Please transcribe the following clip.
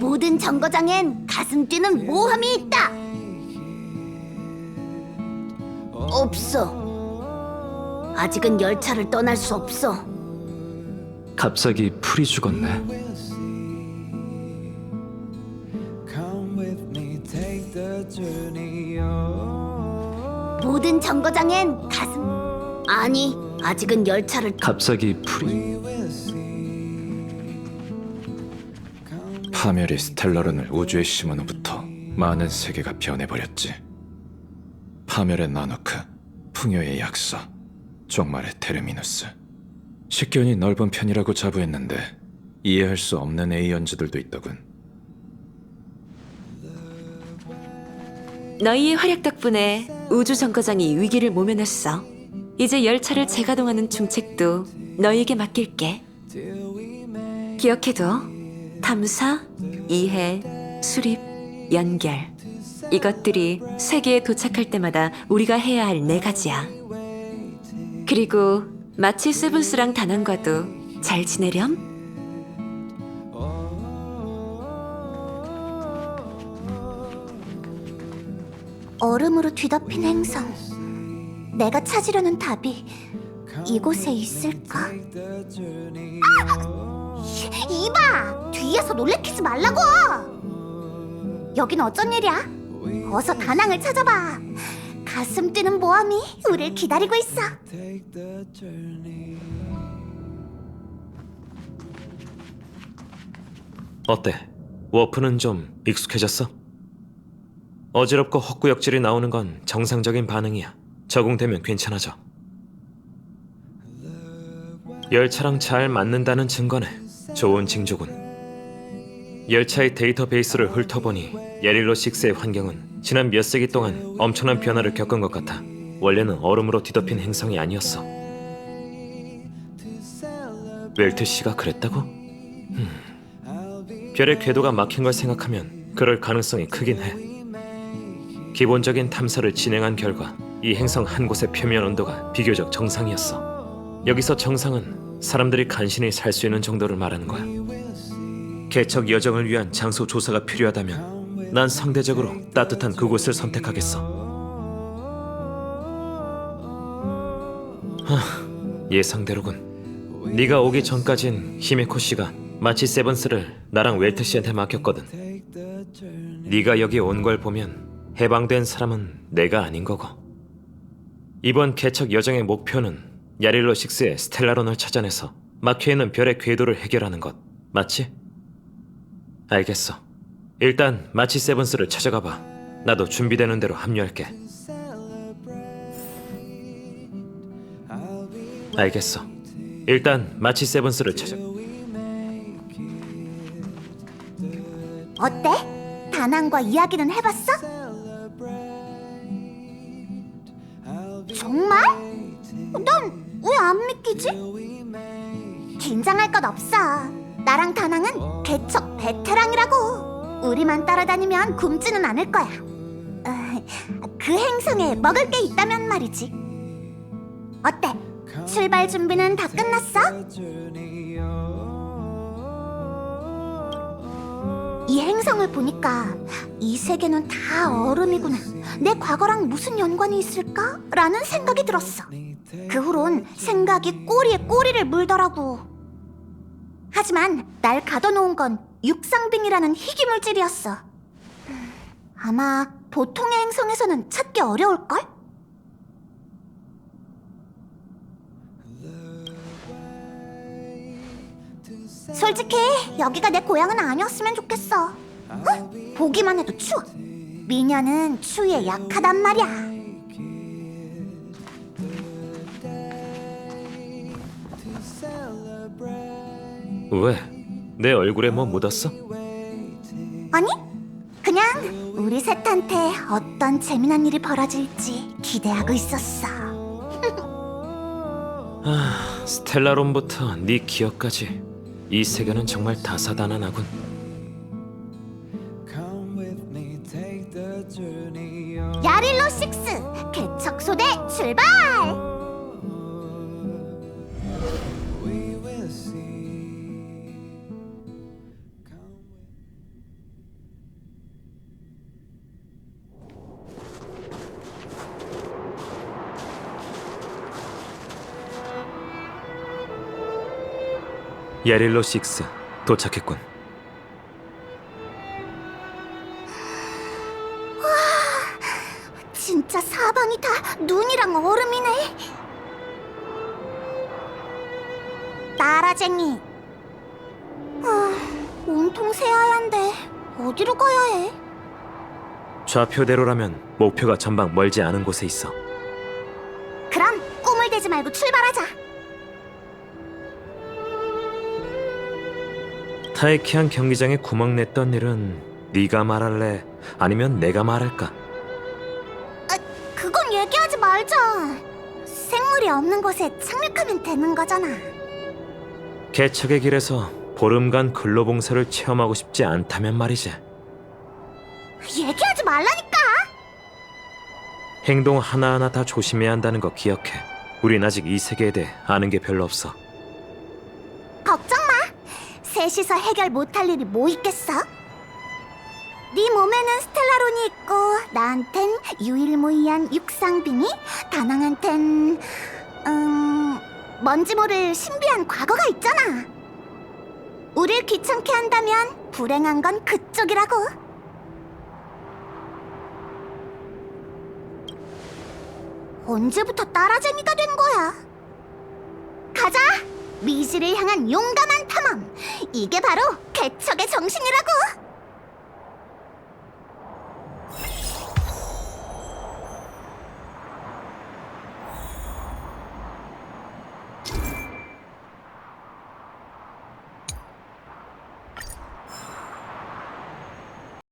모든 정거장엔 가슴 뛰는 모함이 있다. 없어. 아직은 열차를 떠날 수 없어. 갑자기 풀이 죽었네. Come with me, take the journey on. 모든 정거장엔 가슴 아니 아직은 열차를 갑자기 풀이 파멸이 스텔라론을 우주에 심은 후부터 많은 세계가 변해버렸지. 파멸의 나노크, 풍요의 약사, 종말의 테르미누스. 식견이 넓은 편이라고 자부했는데 이해할 수 없는 에이언즈들도 있더군. 너희의 활약 덕분에 우주 정거장이 위기를 모면했어. 이제 열차를 재가동하는 중책도 너희에게 맡길게. 기억해둬. 탐사, 이해, 수립, 연결. 이것들이 세계에 도착할 때마다 우리가 해야 할 네 가지야. 그리고 마치 세븐스랑 다난과도 잘 지내렴. 얼음으로 뒤덮인 행성. 내가 찾으려는 답이 이곳에 있을까? Journey 이봐! 뒤에서 놀래키지 말라고! 여긴 어쩐 일이야? 어서 다낭을 찾아봐. 가슴 뛰는 모험이 우릴 기다리고 있어. 어때? 워프는 좀 익숙해졌어? 어지럽고 헛구역질이 나오는 건 정상적인 반응이야. 적응되면 괜찮아져. 열차랑 잘 맞는다는 증거네. 좋은 징조군. 열차의 데이터베이스를 훑어보니 예릴로 6의 환경은 지난 몇 세기 동안 엄청난 변화를 겪은 것 같아. 원래는 얼음으로 뒤덮인 행성이 아니었어. 웰트 씨가 그랬다고? 음. 별의 궤도가 막힌 걸 생각하면 그럴 가능성이 크긴 해. 기본적인 탐사를 진행한 결과 이 행성 한 곳의 표면 온도가 비교적 정상이었어. 여기서 정상은 사람들이 간신히 살 수 있는 정도를 말하는 거야. 개척 여정을 위한 장소 조사가 필요하다면 난 상대적으로 따뜻한 그곳을 선택하겠어. 하, 예상대로군. 네가 오기 전까진 히메코 씨가 마치 세븐스를 나랑 웰트 씨한테 맡겼거든. 네가 여기 온 걸 보면 해방된 사람은 내가 아닌 거고. 이번 개척 여정의 목표는 야릴로 식스의 스텔라론을 찾아내서 막혀 있는 별의 궤도를 해결하는 것 맞지? 알겠어. 일단 마치 세븐스를 찾아가 봐. 나도 준비되는 대로 합류할게. 알겠어. 일단 마치 세븐스를 찾아. 어때? 다낭과 이야기는 해봤어? 정말? 넌 왜 안 믿기지? 긴장할 것 없어. 나랑 다낭은 개척 베테랑이라고. 우리만 따라다니면 굶지는 않을 거야. 어, 그 행성에 먹을 게 있다면 말이지. 어때? 출발 준비는 다 끝났어? 행성을 보니까 이 세계는 다 얼음이구나. 내 과거랑 무슨 연관이 있을까? 라는 생각이 들었어. 그 후론 생각이 꼬리에 꼬리를 물더라고. 하지만 날 가둬놓은 건 육상빙이라는 희귀물질이었어. 음, 아마 보통의 행성에서는 찾기 어려울걸? 솔직히 여기가 내 고향은 아니었으면 좋겠어. 어? 보기만 해도 추워. 미녀는 추위에 약하단 말이야. 왜? 내 얼굴에 뭐 묻었어? 아니? 그냥 우리 셋한테 어떤 재미난 일이 벌어질지 기대하고 있었어. 스텔라론부터 네 기억까지 이 세계는 정말 다사다난하군. 야릴로 6 개척소대 출발! 야릴로 6 도착했군. 진짜 사방이 다 눈이랑 얼음이네. 나라쟁이. 아, 온통 새하얀데 어디로 가야 해? 좌표대로라면 목표가 전방 멀지 않은 곳에 있어. 그럼 꿈을 대지 말고 출발하자. 타이키안 경기장에 구멍 냈던 일은 네가 말할래? 아니면 내가 말할까? 말자. 생물이 없는 곳에 착륙하면 되는 거잖아. 개척의 길에서 보름간 근로봉사를 체험하고 싶지 않다면 말이지. 얘기하지 말라니까. 행동 하나하나 다 조심해야 한다는 거 기억해. 우린 아직 이 세계에 대해 아는 게 별로 없어. 걱정 마. 셋이서 해결 못할 일이 뭐 있겠어? 네 몸에는 스텔라론이 있고 나한텐 유일무이한 육상빙이 다낭한텐 음 뭔지 모를 신비한 과거가 있잖아. 우릴 귀찮게 한다면 불행한 건 그쪽이라고. 언제부터 따라쟁이가 된 거야? 가자! 미지를 향한 용감한 탐험! 이게 바로 개척의 정신이라고!